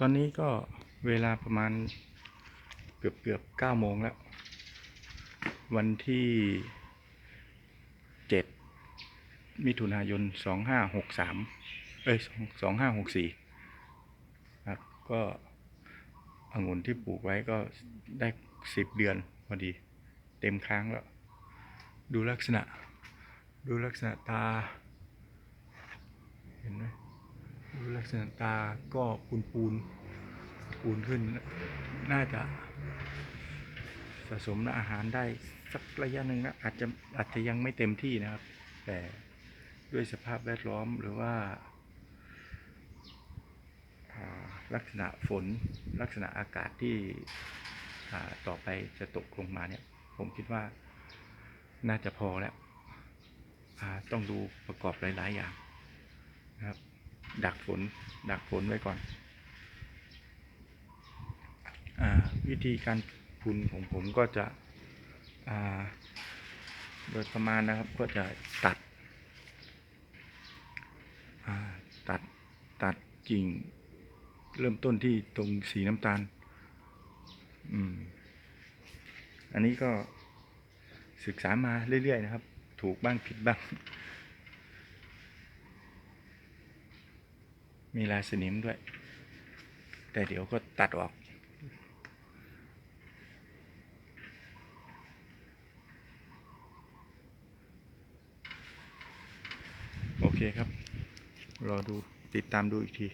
ตอนนี้ก็เวลาประมาณเกือบเกือบเก้าโมงแล้ว วันที่เจ็ดมิถุนายนสองห้าหกสามเอ้ยสองห้าหกสี่ครับก็องุ่นที่ปลูกไว้ก็ได้สิบเดือนพอดี เต็มค้างแล้ว ดูลักษณะ ดูลักษณะตา เห็นไหม ดูลัก ษณะตาก็ปูนปูนปูนขึ้น น่าจะสะสมอาหารได้สักระยะหนึ่งนะอาจจะอาจจะยังไม่เต็มที่นะครับ แต่ด้วยสภาพแวดล้อมหรือว่าลักษณะฝนลักษณะอากาศที่ต่อไปจะตกลงมาเนี่ย ผมคิดว่าน่าจะพอแล้วต้องดูประกอบหลาย ๆ อย่างนะครับ ดักฝน ดักฝนไว้ก่อนอวิธีการพุนของผมก็จะโดยประมาณนะครับก็จะตัดตัดตัดกิ่ง เริ่มต้นที่ตรงสีน้ำตาลอืมอันนี้ก็ศึกษามาเรื่อยๆนะครับ ถูกบ้างผิดบ้าง มีลายสนิมด้วย แต่เดี๋ยวก็ตัดออก โอเคครับ รอดูติดตามดูอีกที